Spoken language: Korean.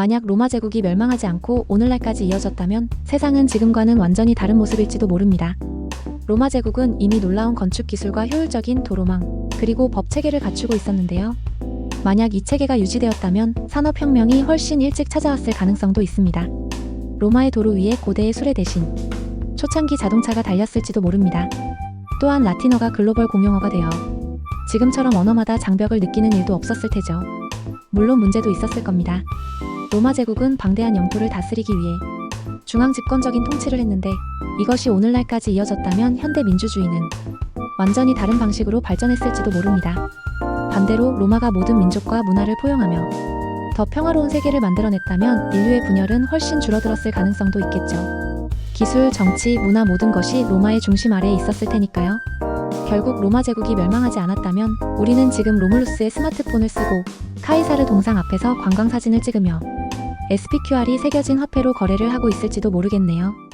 만약 로마 제국이 멸망하지 않고 오늘날까지 이어졌다면 세상은 지금과는 완전히 다른 모습일지도 모릅니다. 로마 제국은 이미 놀라운 건축 기술과 효율적인 도로망, 그리고 법 체계를 갖추고 있었는데요. 만약 이 체계가 유지되었다면 산업혁명이 훨씬 일찍 찾아왔을 가능성도 있습니다. 로마의 도로 위에 고대의 수레 대신 초창기 자동차가 달렸을지도 모릅니다. 또한 라틴어가 글로벌 공용어가 되어 지금처럼 언어마다 장벽을 느끼는 일도 없었을 테죠. 물론 문제도 있었을 겁니다. 로마 제국은 방대한 영토를 다스리기 위해 중앙 집권적인 통치를 했는데 이것이 오늘날까지 이어졌다면 현대 민주주의는 완전히 다른 방식으로 발전했을지도 모릅니다. 반대로 로마가 모든 민족과 문화를 포용하며 더 평화로운 세계를 만들어냈다면 인류의 분열은 훨씬 줄어들었을 가능성도 있겠죠. 기술, 정치, 문화 모든 것이 로마의 중심 아래에 있었을 테니까요. 결국 로마 제국이 멸망하지 않았다면 우리는 지금 로물루스의 스마트폰을 쓰고 카이사르 동상 앞에서 관광 사진을 찍으며 SPQR이 새겨진 화폐로 거래를 하고 있을지도 모르겠네요.